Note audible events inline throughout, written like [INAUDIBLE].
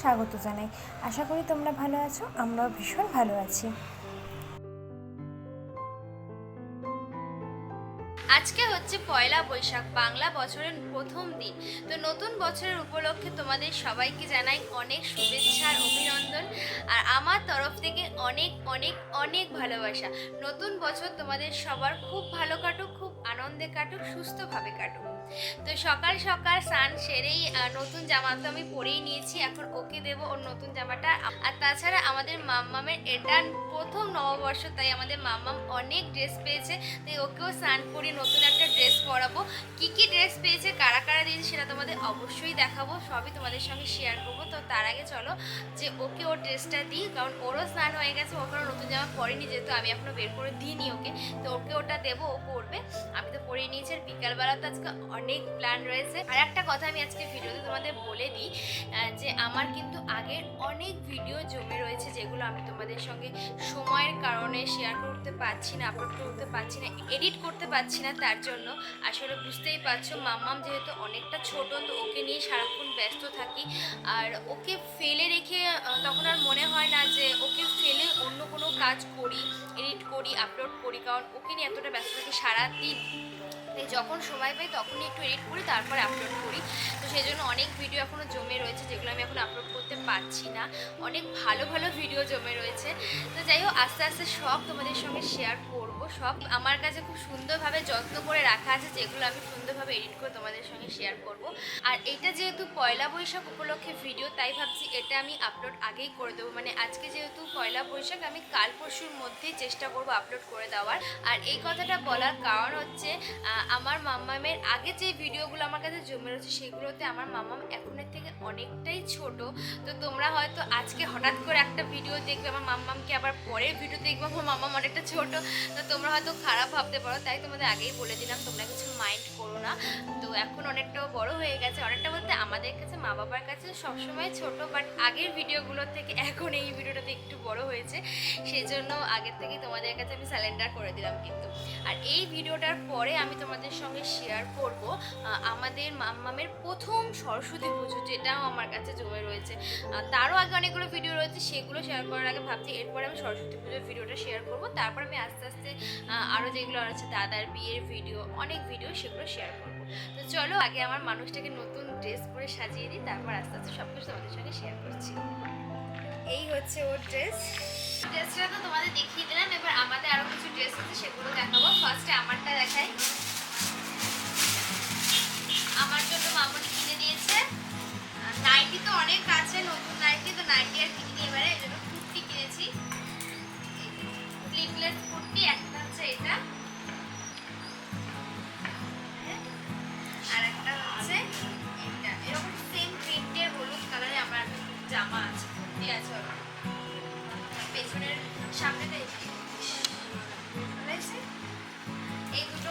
স্বাগত জানাই। আশা করি তোমরা ভালো আছো, আমরাও ভীষণ ভালো আছি। আজকে হচ্ছে পয়লা বৈশাখ, বাংলা বছরের প্রথম দিন। তো নতুন বছরের উপলক্ষে তোমাদের সবাইকে জানাই অনেক শুভেচ্ছা আর অভিনন্দন। আর আমার তরফ থেকে অনেক অনেক অনেক ভালোবাসা। নতুন বছর তোমাদের সবার খুব ভালো কাটুক, খুব আনন্দে কাটুক, সুস্থভাবে কাটুক। তো সকাল সকাল স্নান সেরেই নতুন জামা তো আমি পরেই নিয়েছি, এখন ওকে দেবো ওর নতুন জামাটা। আর তাছাড়া আমাদের মাম্মামের এটা প্রথম নববর্ষ, তাই আমাদের মাম্মাম অনেক ড্রেস পেয়েছে, তাই ওকেও স্নান করিয়ে নতুন একটা ড্রেস পরাবো। কি কি ড্রেস পেয়েছে, কারা কারা দিয়েছে সেটা তোমাদের অবশ্যই দেখাবো, সবই তোমাদের সঙ্গে শেয়ার করব। তো তার আগে চলো, যে ওকে ওর ড্রেসটা দিই, কারণ ওরও স্নান হয়ে গেছে ও এখনও নতুন জামা পরেনি, যেহেতু আমি এখনও বের করে দিইনি ওকে। তো ওকে ওটা দেবো, ও পরবে। আমি তো পরিয়ে নিয়েছি, আর বিকালবেলা তো আজকে অনেক প্ল্যান রয়েছে। আর একটা কথা আমি আজকে ভিডিওতে তোমাদের বলে দিই যে আমার কিন্তু আগের অনেক ভিডিও জমে রয়েছে যেগুলো আমি তোমাদের সঙ্গে সময়ের কারণে শেয়ার করতে পারছি না আপলোড করতে পারছি না এডিট করতে পারছি না তার জন্য। আসলে বুঝতেই পারছ, মাম্মাম যেহেতু অনেকটা ছোট, তো ওকে নিয়ে সারাক্ষণ ব্যস্ত থাকি। আর ওকে ফেলে রেখে তখন আর মনে হয় না যে ওকে ফেলে অন্য কোনো কাজ করি এডিট করি আপলোড করি, কারণ ওকে নিয়ে এতটা ব্যস্ত থাকি সারাদিন। তাই যখন সময় পাই তখনই একটু এডিট করি, তারপরে আপলোড করি। তো সেই জন্য অনেক ভিডিও এখনও জমে রয়েছে যেগুলো আমি এখন আপলোড করতে পারছি না। অনেক ভালো ভালো ভিডিও জমে রয়েছে। তো যাই হোক, আস্তে আস্তে সব তোমাদের সঙ্গে শেয়ার করব। সব আমার কাছে খুব সুন্দরভাবে যত্ন করে রাখা আছে, যেগুলো আমি সুন্দরভাবে এডিট করে তোমাদের সঙ্গে শেয়ার করব। আর এটা যেহেতু পয়লা বৈশাখ উপলক্ষে ভিডিও তাই ভাবছি এটা আমি আপলোড আগেই করে দেবো। মানে আজকে যেহেতু পয়লা বৈশাখ, আমি কাল পরশুর মধ্যেই চেষ্টা করব আপলোড করে দেওয়ার। আর এই কথাটা বলার কারণ হচ্ছে আমার মাম্মামের আগে যে ভিডিওগুলো আমার কাছে জমে রয়েছে, সেগুলোতে আমার মাম্মাম এখনের থেকে অনেকটাই ছোট। তো তোমরা হয়তো আজকে হঠাৎ করে একটা ভিডিও দেখবে, আমার মাম্মামকে আবার পরের ভিডিও দেখবে, আমার মাম্মাম অনেকটা ছোট। তো তোমরা হয়তো খারাপ ভাবতে পারো, তাই তোমাদের আগেই বলে দিলাম, তোমরা কিছু মাইন্ড করো না। তো এখন অনেকটাও বড় হয়ে গেছে। অনেকটা বলতে আমাদের কাছে, মা বাবার কাছে সবসময় ছোট বাট আগের ভিডিওগুলোর থেকে এখন এই ভিডিওটাতে একটু বড় হয়েছে। সেই জন্য আগের থেকে তোমাদের কাছে আমি স্যালেন্ডার করে দিলাম কিন্তু। আর এই ভিডিওটার পরে আমি তোমাদের সঙ্গে শেয়ার করব আমাদের মাম্মামের প্রথম সরস্বতী পুজো, যেটাও আমার কাছে জমে রয়েছে। তারও আগে অনেকগুলো ভিডিও রয়েছে, সেগুলো শেয়ার করার আগে ভাবছি, এরপরে আমি সরস্বতী পুজোর ভিডিওটা শেয়ার করব। তারপর আমি আস্তে আস্তে আরও যেগুলো আছে, দাদার বিয়ের ভিডিও অনেক ভিডিও সেগুলো শেয়ার করব। তো চলো, আগে আমার মানুষটাকে নতুন ড্রেস পরে সাজিয়ে দিই, তারপর আস্তে আস্তে সব কিছু তোমাদের সঙ্গে শেয়ার করছি। এই হচ্ছে ওর ড্রেস ড্রেসটা তো তোমাদের দেখিয়ে দিলাম, এবার আমাদের আরও কিছু ড্রেস আছে, সেগুলো দেখাবো। ফার্স্টে আমারটা দেখাই। আমার জন্য মামনি কিনে দিয়েছে। নাইটি তো অনেক আছে, নতুন নাইটি তো নাইটি আর কিনি এবারে, এই জন্য স্লিভলেস কুর্তি, একটা হচ্ছে এটা। আর একটা হচ্ছে এটা। এরকম সেম প্রিন্টের হলুদ কালারে আমার জামা আছে, কুর্তি আছে। পেছনের রয়েছে এই দুটো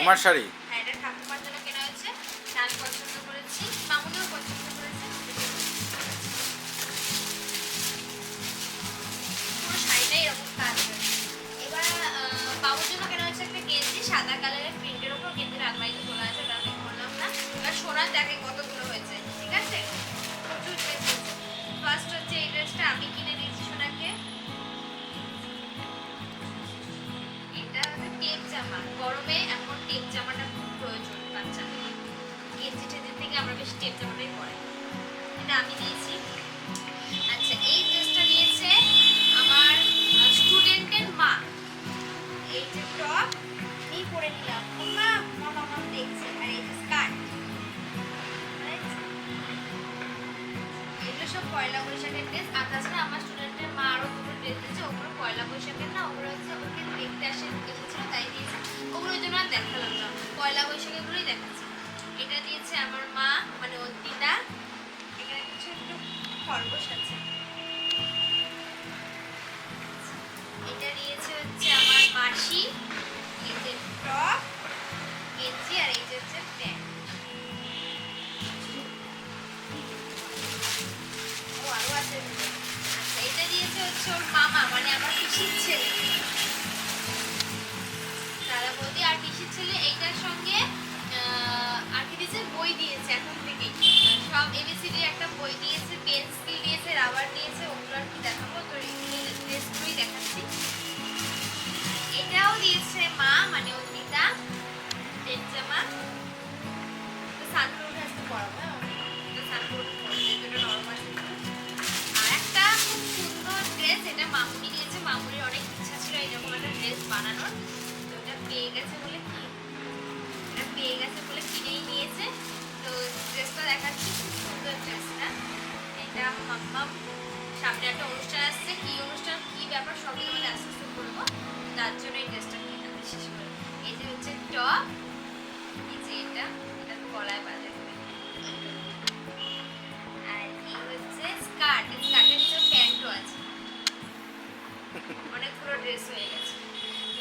ঠাকুমার শাড়ি? আমি নিয়েছি। আচ্ছা এই ড্রেসটা নিয়েছে আমার স্টুডেন্টের মা। এই যে টপ আমি পরে নিলাম। মা মামা মাম দেখছে। আর এই স্কার্ট এগুলো সব পয়লা বৈশাখের ড্রেস আর তাছাড়া আমার স্টুডেন্টের মা আরও দুটো ড্রেস দিয়েছে। ওগুলো পয়লা বৈশাখের না, ওগুলো হচ্ছে ওকে দেখতে আসে, এসেছিল, তাই দিয়েছে। ওগুলো ওই জন্য আর দেখালাম না। পয়লা বৈশাখেরগুলোই দেখাচ্ছি। এটা দিয়েছে আমার মা মানে ওর খরগোশ আছে। এটা দিয়েছে হচ্ছে আমার মাসি, এই যে টপ গেঞ্জি, আর এই যে হচ্ছে প্যান্ট। ও আরও আছে। আচ্ছা, এটা দিয়েছে হচ্ছে ওর মামা মানে আমার পিসির ছেলে। দাদা আর পিসির ছেলে, এইটার সঙ্গে আর কি বই দিয়েছে এখন থেকে মানে সব এবিসিডির একটা এটা সামনে একটা অনুষ্ঠান আসছে। কি অনুষ্ঠান, কি ব্যাপার, সবই তোমাদের আস্তে আস্তে বলব তার জন্য এই ড্রেসটা কেনা বিশেষ করে। এই যে হচ্ছে টপ এই যে এটা এটা গলায় যাবে আর এই হচ্ছে স্কার্ট স্কার্টের ভিতরে প্যান্টও আছে। অনেকগুলো ড্রেস হয়ে গেছে।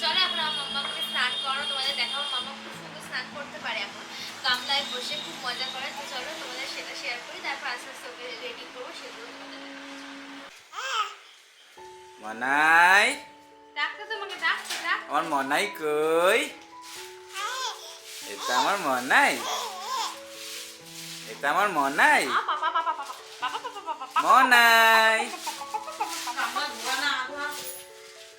চলো, এখন আমার মাম্মাকে স্নান করো তোমাদের দেখাবো। মাম্মা খুব সুন্দর স্নান করতে পারে এখন। গামলায় বসে খুব মজা করে। তো চলো, তোমাদের সেটা শেয়ার করি। তারপর আস্তে আস্তে রেডি করব সেগুলো তোমাদের দেখাবো। মনাই আমার মনাই কই এটা আমার মনাই এটা আমার মনাই মনাই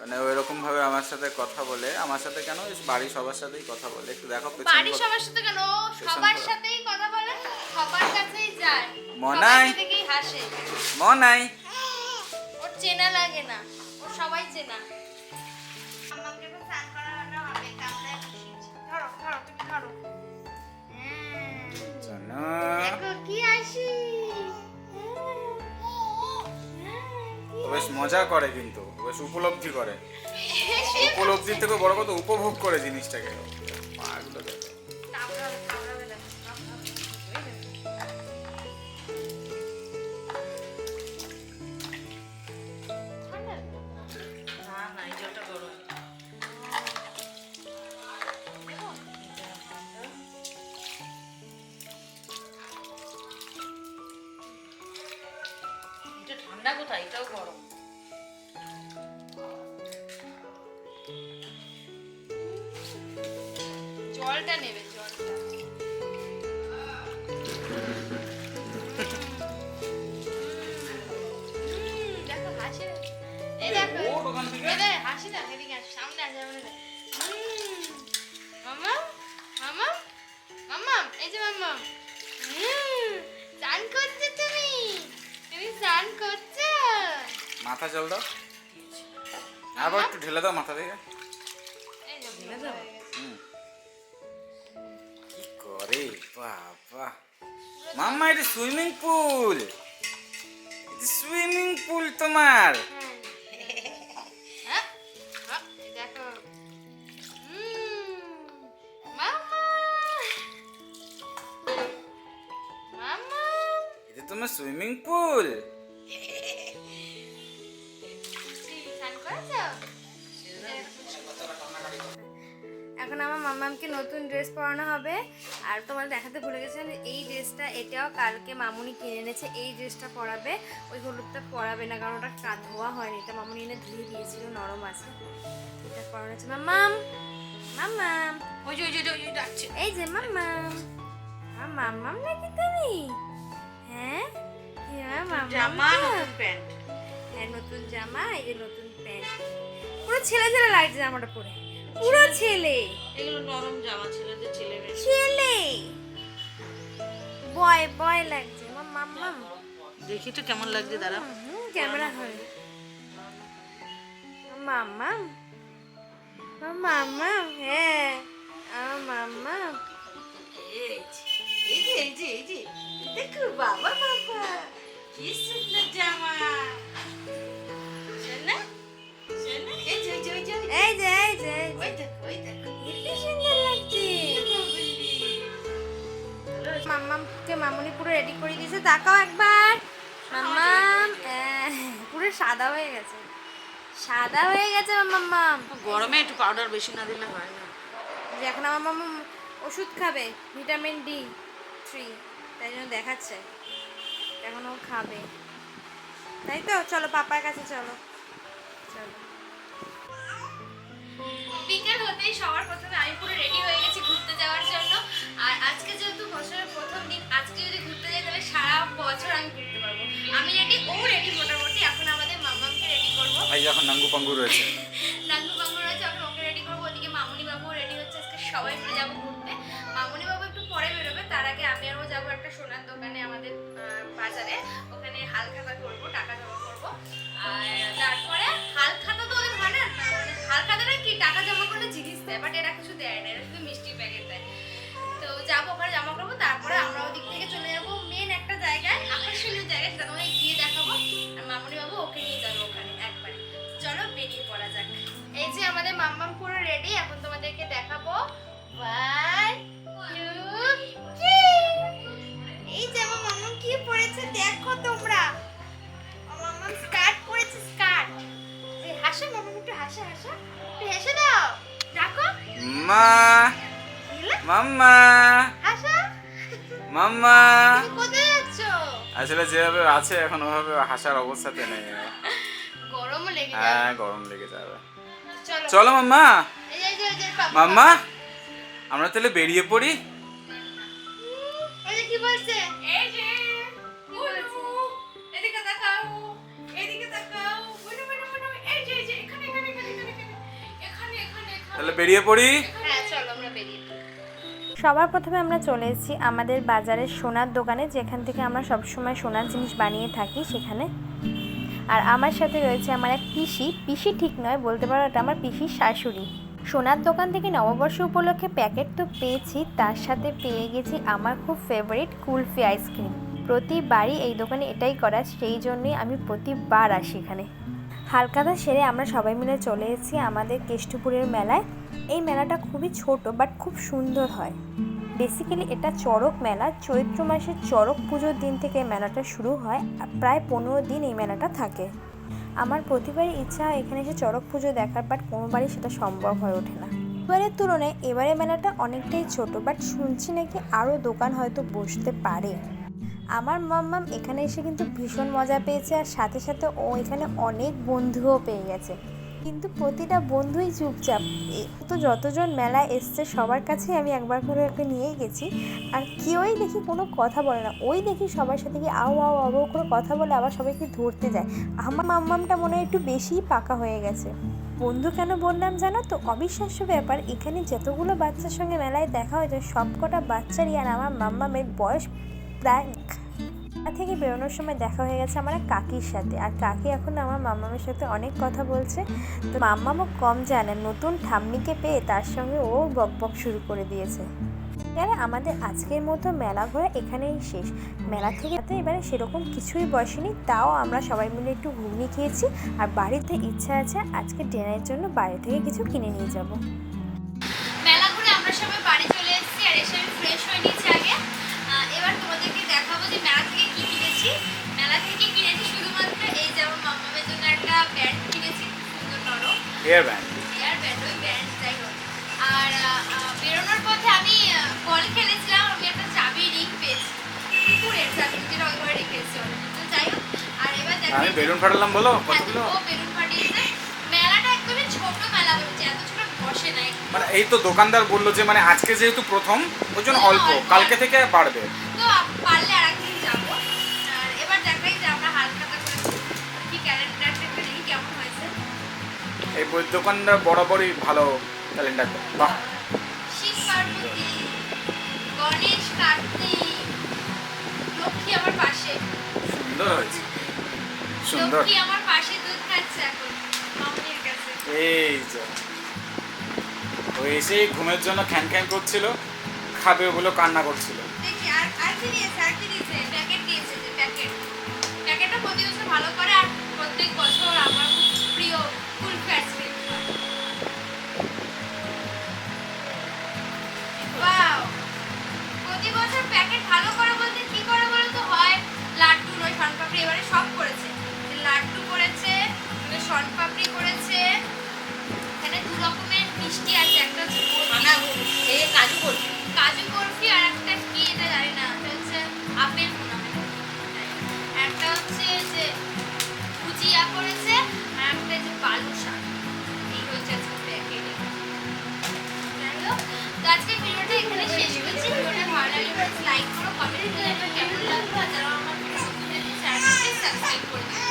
মানে ওইরকম ভাবে আমার সাথে কথা বলে আমার সাথে কেন বাড়ির সবার সাথেই কথা বলে একটু দেখো বাড়ির সবার সাথে কেন সবার সাথেই কথা বলে সবার কাছেই যায় মনাই। হাসে মনাই চেনা লাগে না ওর সবাই চেনা। আমাকে তো স্নান করানো হবে কামড়ায় ধরো ধরো তুমি ধরো। হ্যাঁ। দেখো কি হাসি। বেশ মজা করে কিন্তু বেশ উপলব্ধি করে। উপলব্ধির থেকে বড় কথা উপভোগ করে জিনিসটাকে। পাগুলো না এদিকে আসো, সামনে আসো সামনে মাম্মাম, মাম্মাম, মাম্মাম, এই যে। হুম, স্নান করছ তুমি? তুমি স্নান করছ? মাথা জল দাও। আবার একটু ঢেলে দাও মাথা থেকে। এই ঢেলে দাও? হুম। কি করে? বাবা। মাম্মা এটা সুইমিং পুল সুইমিং পুল তোমার। ড্রেস পরানো হবে। আর তোমার দেখাতে ভুলে গেছিলাম এই ড্রেসটা এটাও কালকে মামুনি কিনে এনেছে এই ড্রেসটা পরাবে ওই হলুদটা পরাবে না কারণ ওটা কা ধোয়া হয়নি এটা মামুনি এনে ধুয়ে দিয়েছিল নরম আছে। এটা পরানো হচ্ছে মামাম মামাম ওই যে ওই যে ওই যে ডাকছে। এই যে মামাম আমার মামাম নাকি তুমি? হ্যাঁ? হ্যাঁ জামা নতুন প্যান্ট। হ্যাঁ নতুন জামা এই যে নতুন প্যান্ট। পুরো ছেলে ছেলে লাগছে জামাটা পরে। পুরো ছেলে। এগুলো নরম জামা ছেলেদের ছেলে ছেলে। বয় বয় লাগছে। মাম মাম দেখি তো কেমন লাগছে দাঁড়া ক্যামেরা হয় মাম মাম। হ্যাঁ। আমার মাম মাম। এই যে, এই যে এই যে দেখো বাবা বাবা। কি সুন্দর জামা। শোনা শোনা যে যে। এই যে ওই দেখো ওই দেখো কি সুন্দর লাগছে মাম্মামকে মামুনি পুরো রেডি করে দিয়েছে। তাকাও একবার। মাম্মাম পুরো সাদা হয়ে গেছে। সাদা হয়ে গেছে মাম্মাম। গরমে একটু পাউডার বেশি না দিলে হয় না। যে এখন আমার মাম্মাম ওষুধ খাবে ভিটামিন ডি থ্রি তাই জন্য দেখাচ্ছে। এখন ও খাবে। তাই তো? চলো পাপার কাছে চলো। চলো। সকাল হতেই সবার প্রথমে আমি পুরো রেডি হয়ে গেছি ঘুরতে যাওয়ার জন্য। আর আজকে যেহেতু বছরের প্রথম দিন আজকে যদি ঘুরতে যাই তাহলে সারা বছর আমি ঘুরতে পারব। আমি রেডি ও রেডি মোটামুটি। এখন আমাদের মামাকে রেডি করব। ভাই যখন নাঙ্গু পাঙ্গু রয়েছে। [LAUGHS] নাঙ্গু বাঙ্গু রয়েছে এখন ওকে রেডি করব। ওদিকে মামুনি বাবু রেডি হচ্ছে। আজকে সবাই মিলে যাব ঘুরতে। মামুনি বাবু একটু পরে বেরোবে। তার আগে আমি আরও যাব একটা সোনার দোকানে আমাদের বাজারে। ওখানে হাল খাতা করব টাকা জমা করব। আর তারপরে হাল খাতা তো খাতাটা কি টাকা জমা করলে জিনিস দেয়? বাট এরা কিছু দেয় না, এরা শুধু মিষ্টির প্যাকেট দেয়। তো যাব ওখানে জমা করব তারপরে আমরা ওদিক থেকে চলে যাব। মেন একটা জায়গায়, আকর্ষণীয় জায়গা সেটা তোমাদের গিয়ে দেখাবো। আর মামনি বাবু ওকে নিয়ে যাব ওখানে একবারে। চলো বেরিয়ে পড়া যাক। এই যে আমাদের মাম্মাম পুরো রেডি এখন তোমাদেরকে দেখাবো। ওয়ান মা মাম্মা মাম্মা আসলে যেভাবে আছে এখন ওভাবে হাসার অবস্থাতে নেই। গরমও লেগে হ্যাঁ গরম লেগে যাবে। চলো। চলো মাম্মা। মাম্মা আমরা তাহলে বেরিয়ে পড়ি। কি বলছে? তাহলে বেরিয়ে পড়ি? হ্যাঁ চলো আমরা বেরিয়ে পড়ি। সবার প্রথমে আমরা চলে এসেছি আমাদের বাজারের সোনার দোকানে যেখান থেকে আমরা সবসময় সোনার জিনিস বানিয়ে থাকি সেখানে। আর আমার সাথে রয়েছে আমার এক পিসি। পিসি ঠিক নয় বলতে পারো এটা আমার পিসির শাশুড়ি। সোনার দোকান থেকে নববর্ষ উপলক্ষে প্যাকেট তো পেয়েছি তার সাথে পেয়ে গেছি আমার খুব ফেভারিট কুলফি আইসক্রিম প্রতিবারই এই দোকানে এটাই করা সেই জন্যই আমি প্রতিবার আসি এখানে। হালকাতা সেরে আমরা সবাই মিলে চলে এসেছি আমাদের কেষ্টপুরের মেলায়। এই মেলাটা খুবই ছোট বাট খুব সুন্দর হয়। বেসিক্যালি এটা চড়ক মেলা, চৈত্র মাসের চড়ক পুজোর দিন থেকে মেলাটা শুরু হয় প্রায় পনেরো দিন এই মেলাটা থাকে। আমার প্রতিবারই ইচ্ছা এখানে এসে চড়ক পুজো দেখার বাট কোনোবারই সেটা সম্ভব হয়ে ওঠে না। এবারের তুলনায় এবারে মেলাটা অনেকটাই ছোট বাট শুনছি নাকি আরও দোকান হয়তো বসতে পারে। আমার মাম্মাম এখানে এসে কিন্তু ভীষণ মজা পেয়েছে আর সাথে সাথে ও এখানে অনেক বন্ধুও পেয়ে গেছে। কিন্তু প্রতিটা বন্ধুই চুপচাপ। তো যতজন মেলায় এসছে সবার কাছেই আমি একবার করে ওকে নিয়েই গেছি। আর কেউই দেখি কোনো কথা বলে না। ওই দেখি সবার সাথে কি আও আও আও করে কথা বলে আবার সবাইকে ধরতে যায়। আমার মাম্মামটা মনে হয় একটু বেশিই পাকা হয়ে গেছে। বন্ধু কেন বললাম জানো তো? অবিশ্বাস্য ব্যাপার। এখানে যতগুলো বাচ্চার সঙ্গে মেলায় দেখা হয়েছে সব কটা বাচ্চারই আর আমার মাম্মামের বয়স প্রায় থেকে বেরোনোর সময় দেখা হয়ে গেছে আমার কাকির সাথে। আর কাকি এখন আমার মাম্মামের সাথে অনেক কথা বলছে। তো মাম্মামও কম জানে, নতুন ঠাম্মিকে পেয়ে তার সঙ্গে ও বক বক শুরু করে দিয়েছে। এবারে আমাদের আজকের মতো মেলা ঘোরা এখানেই শেষ। মেলা থেকে তো এবারে সেরকম কিছুই বসেনি তাও আমরা সবাই মিলে একটু ঘুগনি খেয়েছি। আর বাড়িতে ইচ্ছা আছে আজকে ডিনারের জন্য বাইরে থেকে কিছু কিনে নিয়ে যাব। মেলা ঘুরে আমরা সবাই বাড়ি চলে এসেছি আর এসে ফ্রেশ হয়ে এই যে আমার মামামের জন্য একটা ব্যান্ড কিনেছি সুন্দর নরম। হেয়ার ব্যান্ড এয়ার ব্যান্ড ওই ব্যান্ড যাই হোক। আর আহ, আহ, বেরোনোর পথে আমি বল খেলেছিলাম আমি একটা চাবি রিং পেয়েছি। কুকুরের চাবি যেটা ওই ঘরে রেখেছি তো যাই হোক আর এবার আমি বেলুন ফাটালাম বলো হ্যাঁ, কতগুলো? ও বেলুন ফাটিয়েছে। মেলাটা একদমই ছোট মেলা হচ্ছে এত ছোট বসে নাই। মানে এই তো দোকানদার বলল যে মানে আজকে যেহেতু প্রথম ওই জন্য অল্প। কালকে থেকে বাড়বে। এই বই দোকানটা বরাবরই ভালো ক্যালেন্ডার বাহ। গণেশ কার্তিক লক্ষ্মী আমার পাশে। সুন্দর হয়েছে। সুন্দর। লক্ষ্মী আমার পাশে দুধ খাচ্ছে এখন মামনির কাছে। এই যে। ও এসেই ঘুমের জন্য খ্যান খ্যান করছিল খাবে বলে কান্না করছিল। দেখি আর আর কি দিয়েছে আর কি দিয়েছে? প্যাকেট দিয়েছে যে প্যাকেট। প্যাকেটটা প্রতি বছর ভালো করে আর প্রত্যেক বছর আমার প্রতি বছর প্যাকেট ভালো করে বলতে কি করে বলো তো হয় লাড্ডু নয় শনপাপড়ি এবারে সব করেছে। লাড্ডু করেছে শনপাপড়ি করেছে। এখানে দু রকমের মিষ্টি আছে একটা হচ্ছে কাজু করবি কাজু বরফি আর একটা কি এটা জানি না হচ্ছে আপেল মনে হয় একটা হচ্ছে যে ভুজিয়া করেছে আর একটা যে বালুশা এই হচ্ছে আজকে প্যাকেটে শেষ করছি করে লাইক করো কমেন্ট করো কেমন লাগল আর যারা আমার চ্যানেলকে সাবস্ক্রাইব করে